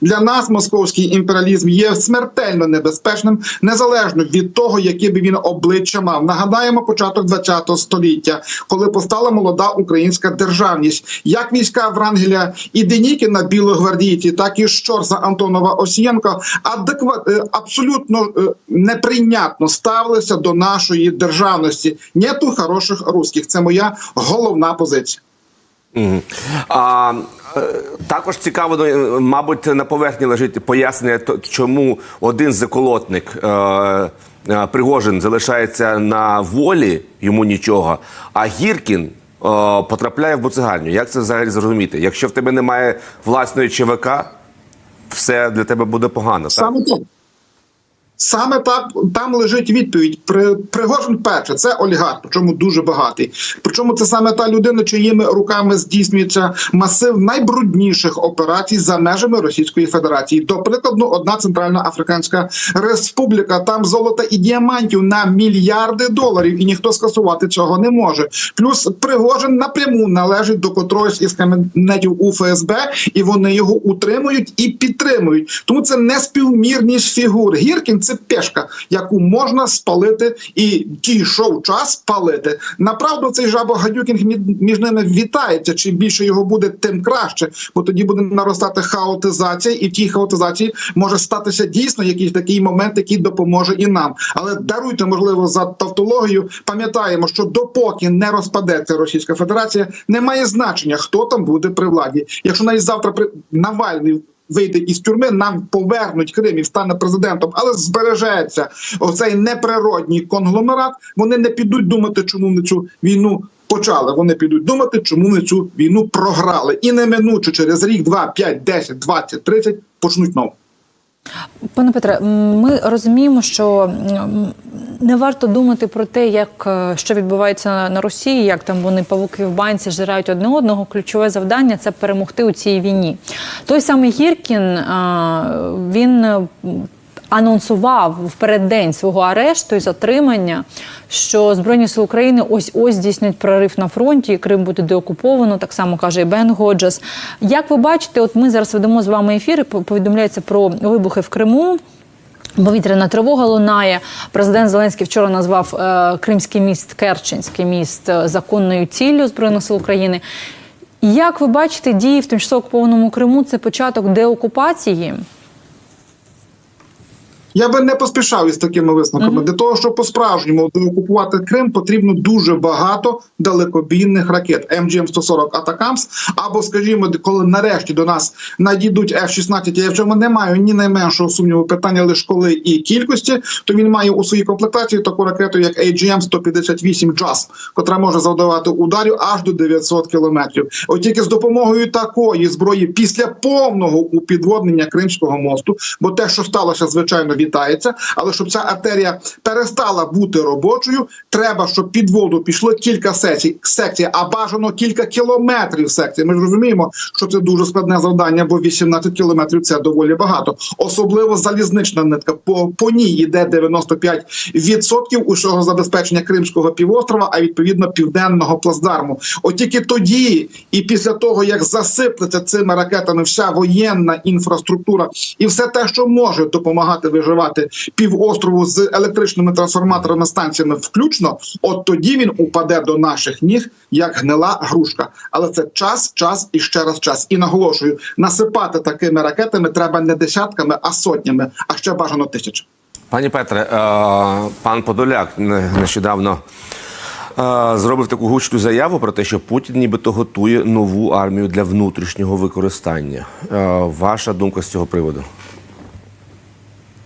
Для нас московський імперіалізм є смертельно небезпечним, незалежно від того, яке би він обличчя мав. Нагадаємо початок ХХ століття, коли постала молода українська державність, як війська Врангеля і Денікіна білогвардійці, так і Щорса Антонова Осієнко адекват е, абсолютно е, неприйнятно ставилися до нашої державності. Нету хороших русських. Це моя головна позиція. Мгм. А, також цікаво, ну, е, мабуть, на поверхні лежить пояснення, чому один заколотник е, е, Пригожин залишається на волі, йому нічого, а Гіркін е, потрапляє в буцегарню. Як це взагалі зрозуміти? Якщо в тебе немає власної ЧВК, все для тебе буде погано. Так? Саме так. Там лежить відповідь. При Пригожин перше, це олігарх, причому дуже багатий. Причому це саме та людина, чиїми руками здійснюється масив найбрудніших операцій за межами Російської Федерації. До прикладу, одна центральна Африканська Республіка. Там золота і діамантів на мільярди доларів, і ніхто скасувати цього не може. Плюс Пригожин напряму належить до котроїсь із кабінетів у ФСБ, і вони його утримують і підтримують. Тому це неспівмірність фігур. Гіркін це пешка, яку можна спалити, і дійшов час спалити. Направду цей жабогадюкінг мі- між ними вітається. Чим більше його буде, тим краще, бо тоді буде наростати хаотизація, і в тій хаотизації може статися дійсно якийсь такий момент, який допоможе і нам. Але даруйте, можливо, за тавтологію. Пам'ятаємо, що допоки не розпадеться Російська Федерація, немає значення, хто там буде при владі. Якщо навіть завтра при Навальний. Вийде із тюрми, нам повернуть Крим і стане президентом, але збережеться оцей неприродній конгломерат. Вони не підуть думати, чому вони цю війну почали. Вони підуть думати, чому вони цю війну програли, і неминуче через рік, два, п'ять, десять, двадцять, тридцять почнуть знову. Пане Петре, ми розуміємо, що не варто думати про те, як е, що відбувається на Росії, як там вони павуки в банці жирають одне одного. Ключове завдання це перемогти у цій війні. Той самий Гіркін він е, анонсував в переддень свого арешту і затримання, що Збройні сили України ось ось здійснять прорив на фронті, і Крим буде деокуповано, так само каже і Бен Годжес. Як ви бачите, от ми зараз ведемо з вами ефіри, повідомляється про вибухи в Криму. Повітряна тривога лунає. Президент Зеленський вчора назвав е, Кримський міст, Керченський міст е, законною ціллю Збройних сил України. Як ви бачите, дії в тимчасово окупованому Криму це початок деокупації? Я би не поспішав із такими висновками. Для того, щоб по-справжньому окупувати Крим, потрібно дуже багато далекобійних ракет МГМ-140 Атакамс. Або, скажімо, коли нарешті до нас надійдуть F-16, я в чому не маю ні найменшого сумніву питання лише коли і кількості, то він має у своїй комплектації таку ракету, як AGM-158 JASM, котра може завдавати ударів аж до 900 кілометрів. От тільки з допомогою такої зброї після повного упідводнення Кримського мосту, бо те, що сталося, звичайно, вітається. Але щоб ця артерія перестала бути робочою, треба, щоб під воду пішло кілька сесій, секцій, а бажано кілька кілометрів секцій. Ми ж розуміємо, що це дуже складне завдання, бо 18 кілометрів це доволі багато. Особливо залізнична нитка. По, по ній йде 95% усього забезпечення Кримського півострова, а відповідно південного плацдарму. От тільки тоді, і після того як засиплеться цими ракетами вся воєнна інфраструктура і все те, що може допомагати виживати півострову з електричними трансформаторами станціями, включно, от тоді він упаде до наших ніг як гнила грушка. Але це час, час і ще раз час. І наголошую, насипати такими ракетами треба не десятками, а сотнями, а ще бажано тисяч. Пані Петре, е, пан Подоляк не- нещодавно е, зробив таку гучну заяву про те, що Путін нібито готує нову армію для внутрішнього використання. Е, Ваша думка з цього приводу?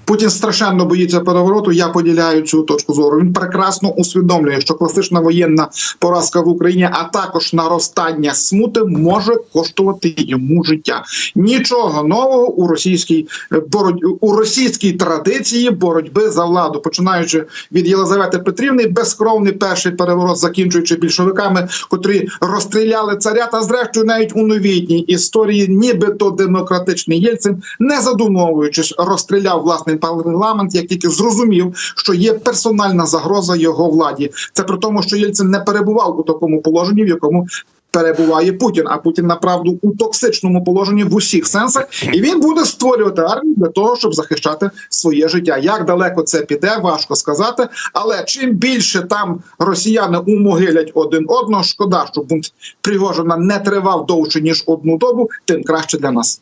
Путін страшенно боїться перевороту. Я поділяю цю точку зору. Він прекрасно усвідомлює, що класична воєнна поразка в Україні, а також наростання смути може коштувати йому життя. Нічого нового у російській е, бороть у російській традиції боротьби за владу, починаючи від Єлизавети Петрівни, безкровний перший переворот, закінчуючи більшовиками, котрі розстріляли царя, та зрештою навіть у новітній історії, нібито демократичний Єльцин, не задумовуючись, розстріляв власний парламент, як тільки зрозумів, що є персональна загроза його владі. Це при тому, що Єльцин не перебував у такому положенні, в якому перебуває Путін. А Путін направду у токсичному положенні в усіх сенсах, і він буде створювати армію для того, щоб захищати своє життя. Як далеко це піде, важко сказати. Але чим більше там росіяни умогилять один одного, шкода, щоб бунт Пригожина не тривав довше ніж одну добу, тим краще для нас.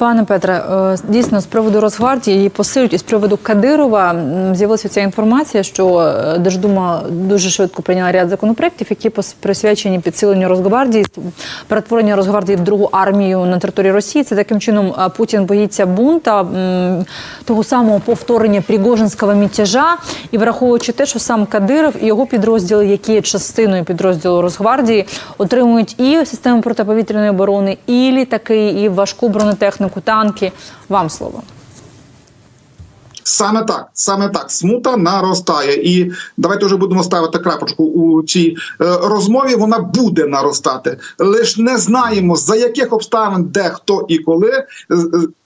Пане Петре, е, дійсно з приводу Росгвардії її посилюють і з приводу Кадирова з'явилася ця інформація, що е, Держдума дуже швидко прийняла ряд законопроєктів, які присвячені підсиленню Росгвардії, перетворенню Росгвардії в другу армію на території Росії. Це таким чином е, Путін боїться бунта того самого повторення Пригожинського мятежа. І враховуючи те, що сам Кадиров і його підрозділи, які є частиною підрозділу Росгвардії, отримують і систему протиповітряної оборони, і літаки, і важку бронетехніку, танки. Вам слово. Саме так, саме так, смута наростає, і давайте вже будемо ставити крапочку у цій е, розмові. Вона буде наростати. Лиш не знаємо за яких обставин, де хто і коли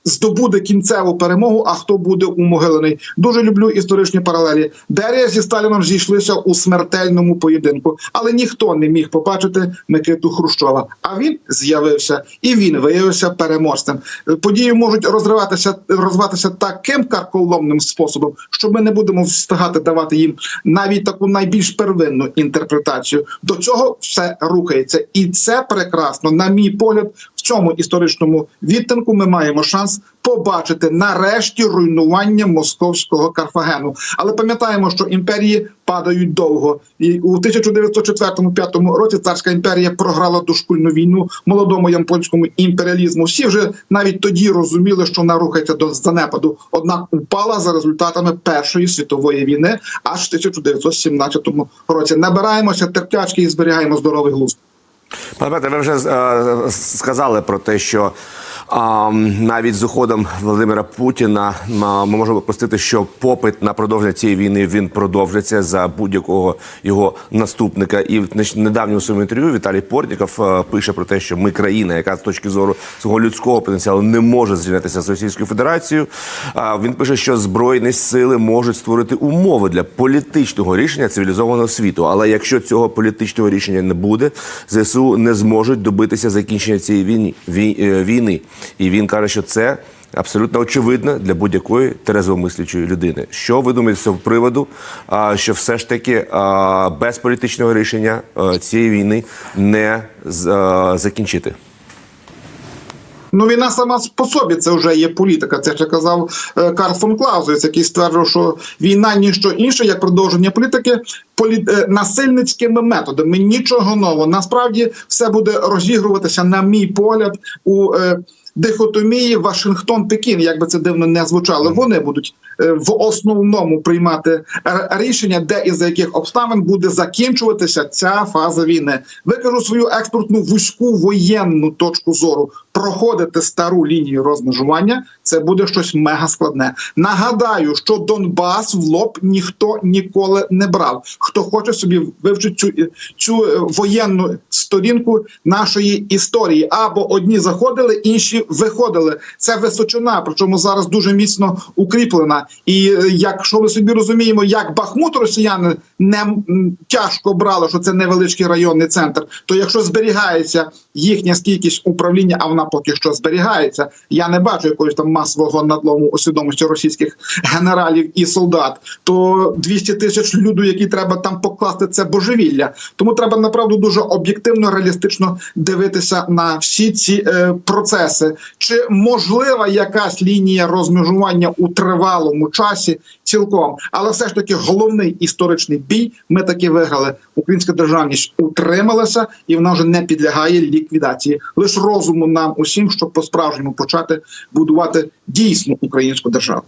здобуде кінцеву перемогу, а хто буде умогилений. Дуже люблю історичні паралелі. Берія зі Сталіном зійшлися у смертельному поєдинку, але ніхто не міг побачити Микиту Хрущова. А він з'явився і він виявився переможцем. Події можуть розриватися, розвиватися таким карколомним способом, що ми не будемо встигати давати їм навіть таку найбільш первинну інтерпретацію. До цього все рухається, і це прекрасно. На мій погляд, цьому історичному відтинку ми маємо шанс побачити нарешті руйнування московського Карфагену. Але пам'ятаємо, що імперії падають довго, і у 1904-1905 році царська імперія програла дошкульну війну молодому ямпонському імперіалізму. Всі вже навіть тоді розуміли, що вона рухається до занепаду. Однак упала за результатами Першої світової війни аж в 1917 році. Набираємося терплячки і зберігаємо здоровий глузд. Пане Петре, ви вже е, сказали про те, що а, навіть з уходом Володимира Путіна ми можемо простити, що попит на продовження цієї війни він продовжиться за будь-якого його наступника. І в недавньому своєму інтерв'ю Віталій Портніков е, пише про те, що ми країна, яка з точки зору свого людського потенціалу не може зрівнятися з Російською Федерацією. Він пише, що збройні сили можуть створити умови для політичного рішення цивілізованого світу. Але якщо цього політичного рішення не буде, ЗСУ не зможуть добитися закінчення цієї війни. І він каже, що це. Абсолютно очевидно для будь-якої трезвомислячої людини. Що ви думаєте з цього приводу? Що все ж таки без політичного рішення цієї війни не закінчити? Ну, війна сама по собі це вже є політика. Це ще казав е, Карл фон Клаузевіц, який стверджував, що війна ніщо інше, як продовження політики полі... е, насильницькими методами. Нічого нового. Насправді все буде розігруватися, на мій погляд, у е, дихотомії Вашингтон-Пекін, як би це дивно не звучало. Вони будуть е, в основному приймати рішення, де і за яких обставин буде закінчуватися ця фаза війни. Викажу свою експортну вузьку воєнну точку зору. Проходити стару лінію розмежування це буде щось мега складне. Нагадаю, що Донбас в лоб ніхто ніколи не брав. Хто хоче собі вивчити цю, цю е, воєнну сторінку нашої історії, або одні заходили, інші виходили. Це височина, причому зараз дуже міцно укріплена. І е, якщо ми собі розуміємо, як Бахмут росіяни не тяжко брали, що це невеличкий районний центр, то якщо зберігається їхня стійкість управління, а вона поки що зберігається, я не бачу якогось там масового надлому у свідомості російських генералів і солдат, то 200 тисяч людей, які треба там покласти, це божевілля. Тому треба направду дуже об'єктивно, реалістично дивитися на всі ці е, процеси. Чи можлива якась лінія розмежування у тривалому часі? Цілком, але все ж таки головний історичний бій ми таки виграли. Українська державність утрималася, і вона вже не підлягає ліквідації. Лише розуму нам усім, щоб по справжньому почати будувати дійсну українську державу.